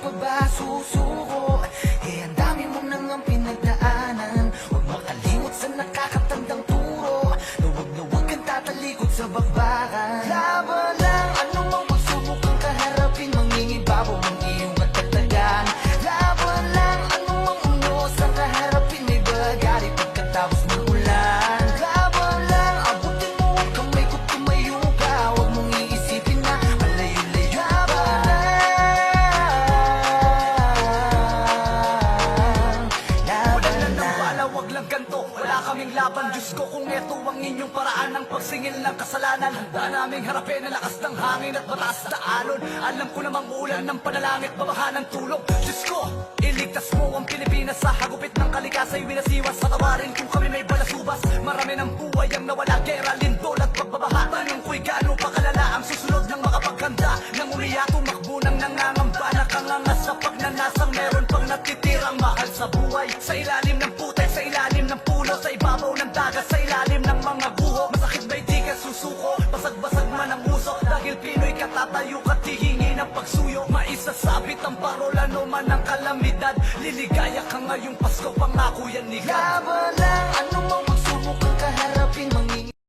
pa ba susuko? Eh, ang dami mo nang ang pinagdaanan. Huwag makalimot sa nakakatandang turo. Na huwag na huwag kang tatalikod sa bakbakan. Laban lang ganto. Wala kaming laban, Diyos ko kung eto ang inyong paraan ng pagsingil ng kasalanan. Handa naming harapin ang lakas ng hangin at mataas na alon. Alam ko namang ulan ng panalangit, babaha ng tulog Diyos ko, iligtas mo ang Pilipinas sa hagupit ng kalikasay Winasiwas. Sa tawarin kung kami may balasubas. Marami ng buhay ang nawala, gera, lindol at pagbabaha. Tanong ko'y gaano pa kalala ang susunod ng makapaghanda? Nang umiyak, tumakbo ng nangangamba Nakanganga sa pagnanasang meron pang natitirang mahal sa buhay. Sa ilalim kalamidad. Liligaya ka ngayong Pasko, pangako yan ni God. Laban lang, ano